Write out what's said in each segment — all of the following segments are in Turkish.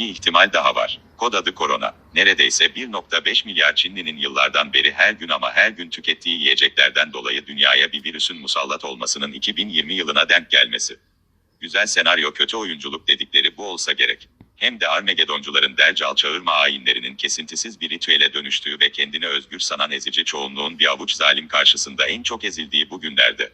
Bir ihtimal daha var. Kod adı korona. Neredeyse 1.5 milyar Çinlinin yıllardan beri her gün ama her gün tükettiği yiyeceklerden dolayı dünyaya bir virüsün musallat olmasının 2020 yılına denk gelmesi. Güzel senaryo kötü oyunculuk dedikleri bu olsa gerek. Hem de Armagedoncuların dercal çağırma ayinlerinin kesintisiz bir ritüele dönüştüğü ve kendini özgür sanan ezici çoğunluğun bir avuç zalim karşısında en çok ezildiği bu günlerde.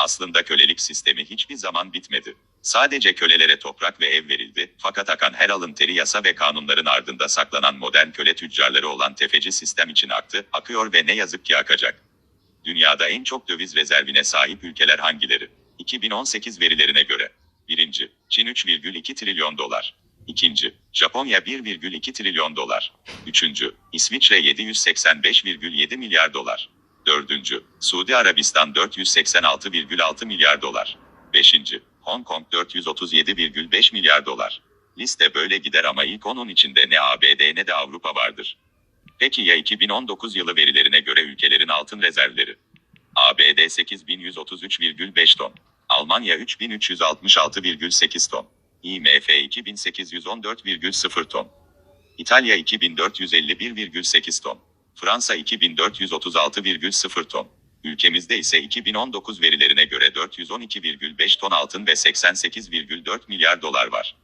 Aslında kölelik sistemi hiçbir zaman bitmedi. Sadece kölelere toprak ve ev verildi, fakat akan her alın teri yasa ve kanunların ardında saklanan modern köle tüccarları olan tefeci sistem için aktı, akıyor ve ne yazık ki akacak. Dünyada en çok döviz rezervine sahip ülkeler hangileri? 2018 verilerine göre. 1. Çin 3,2 trilyon dolar. 2. Japonya 1,2 trilyon dolar. 3. İsviçre 785,7 milyar dolar. 4. Suudi Arabistan 486,6 milyar dolar. 5. Hong Kong 437,5 milyar dolar. Liste böyle gider ama ilk onun içinde ne ABD ne de Avrupa vardır. Peki ya 2019 yılı verilerine göre ülkelerin altın rezervleri? ABD 8133,5 ton. Almanya 3366,8 ton. IMF 2814,0 ton. İtalya 2451,8 ton. Fransa 2436,0 ton. Ülkemizde ise 2019 verilerine göre 412,5 ton altın ve 88,4 milyar dolar var.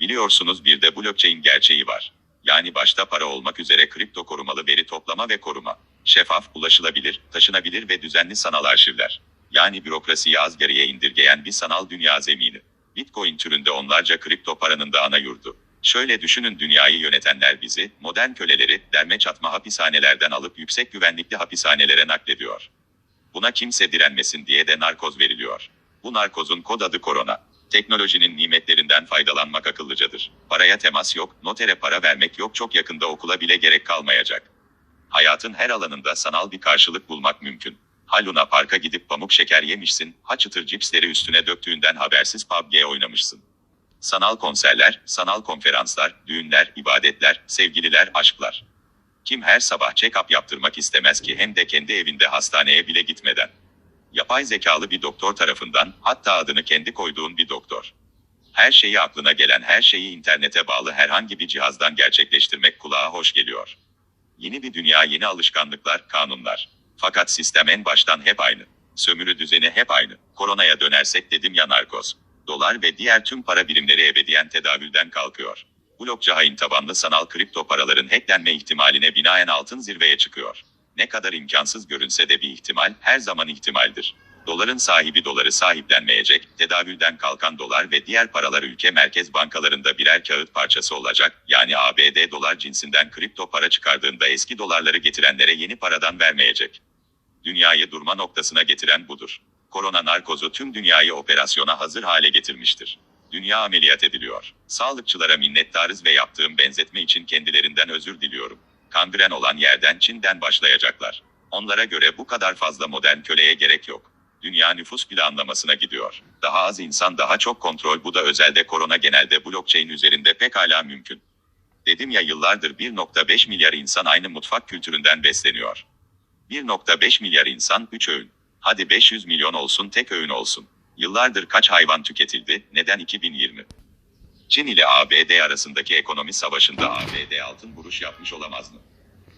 Biliyorsunuz bir de blockchain gerçeği var. Yani başta para olmak üzere kripto korumalı veri toplama ve koruma. Şeffaf, ulaşılabilir, taşınabilir ve düzenli sanal arşivler. Yani bürokrasiyi az geriye indirgeyen bir sanal dünya zemini. Bitcoin türünde onlarca kripto paranın da ana yurdu. Şöyle düşünün dünyayı yönetenler bizi, modern köleleri, derme çatma hapishanelerden alıp yüksek güvenlikli hapishanelere naklediyor. Buna kimse direnmesin diye de narkoz veriliyor. Bu narkozun kod adı korona. Teknolojinin nimetlerinden faydalanmak akıllıcadır. Paraya temas yok, notere para vermek yok çok yakında okula bile gerek kalmayacak. Hayatın her alanında sanal bir karşılık bulmak mümkün. Ha Luna Park'a gidip pamuk şeker yemişsin, ha çıtır cipsleri üstüne döktüğünden habersiz PUBG oynamışsın. Sanal konserler, sanal konferanslar, düğünler, ibadetler, sevgililer, aşklar. Kim her sabah check-up yaptırmak istemez ki hem de kendi evinde hastaneye bile gitmeden. Yapay zekalı bir doktor tarafından, hatta adını kendi koyduğun bir doktor. Her şeyi aklına gelen her şeyi internete bağlı herhangi bir cihazdan gerçekleştirmek kulağa hoş geliyor. Yeni bir dünya, yeni alışkanlıklar, kanunlar. Fakat sistem en baştan hep aynı. Sömürü düzeni hep aynı. Koronaya dönersek dedim ya narkoz. Dolar ve diğer tüm para birimleri ebediyen tedavülden kalkıyor. Blokça hain tabanlı sanal kripto paraların hacklenme ihtimaline binaen altın zirveye çıkıyor. Ne kadar imkansız görünse de bir ihtimal her zaman ihtimaldir. Doların sahibi doları sahiplenmeyecek, tedavülden kalkan dolar ve diğer paralar ülke merkez bankalarında birer kağıt parçası olacak, yani ABD dolar cinsinden kripto para çıkardığında eski dolarları getirenlere yeni paradan vermeyecek. Dünyayı durma noktasına getiren budur. Korona narkozu tüm dünyayı operasyona hazır hale getirmiştir. Dünya ameliyat ediliyor. Sağlıkçılara minnettarız ve yaptığım benzetme için kendilerinden özür diliyorum. Kangren olan yerden Çin'den başlayacaklar. Onlara göre bu kadar fazla modern köleye gerek yok. Dünya nüfus planlamasına gidiyor. Daha az insan daha çok kontrol bu da özelde korona genelde blockchain üzerinde pekala mümkün. Dedim ya yıllardır 1.5 milyar insan aynı mutfak kültüründen besleniyor. 1.5 milyar insan 3 öğün. Hadi 500 milyon olsun tek öğün olsun. Yıllardır kaç hayvan tüketildi, neden 2020? Çin ile ABD arasındaki ekonomi savaşında ABD altın vuruş yapmış olamaz mı?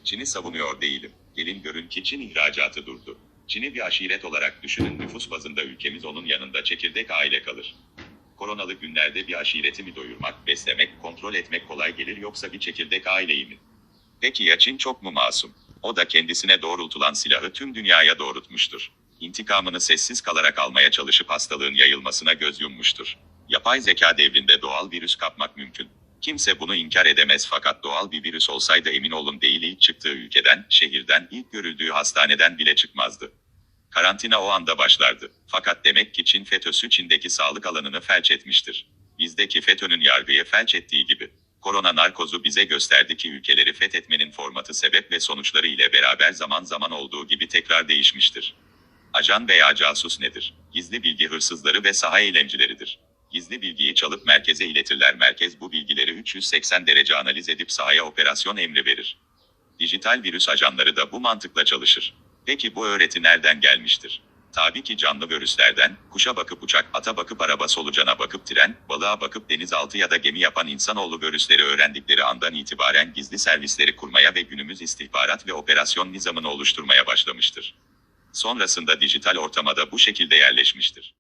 Çin'i savunuyor değilim. Gelin görün ki Çin ihracatı durdu. Çin'i bir aşiret olarak düşünün nüfus bazında ülkemiz onun yanında çekirdek aile kalır. Koronalı günlerde bir aşireti mi doyurmak, beslemek, kontrol etmek kolay gelir yoksa bir çekirdek aileyi mi? Peki ya Çin çok mu masum? O da kendisine doğrultulan silahı tüm dünyaya doğrultmuştur. İntikamını sessiz kalarak almaya çalışıp hastalığın yayılmasına göz yummuştur. Yapay zeka devrinde doğal virüs kapmak mümkün. Kimse bunu inkar edemez fakat doğal bir virüs olsaydı emin olun değil ilk çıktığı ülkeden, şehirden, ilk görüldüğü hastaneden bile çıkmazdı. Karantina o anda başlardı. Fakat demek ki Çin FETÖ'sü Çin'deki sağlık alanını felç etmiştir. Bizdeki FETÖ'nün yargıyı felç ettiği gibi. Korona narkozu bize gösterdi ki ülkeleri fethetmenin formatı sebep ve sonuçları ile beraber zaman zaman olduğu gibi tekrar değişmiştir. Ajan veya casus nedir? Gizli bilgi hırsızları ve saha eylemcileridir. Gizli bilgiyi çalıp merkeze iletirler. Merkez bu bilgileri 380 derece analiz edip sahaya operasyon emri verir. Dijital virüs ajanları da bu mantıkla çalışır. Peki bu öğreti nereden gelmiştir? Tabii ki canlı virüslerden, kuşa bakıp uçak, ata bakıp araba solucana bakıp tren, balığa bakıp denizaltı ya da gemi yapan insanoğlu virüsleri öğrendikleri andan itibaren gizli servisleri kurmaya ve günümüz istihbarat ve operasyon nizamını oluşturmaya başlamıştır. Sonrasında dijital ortamada bu şekilde yerleşmiştir.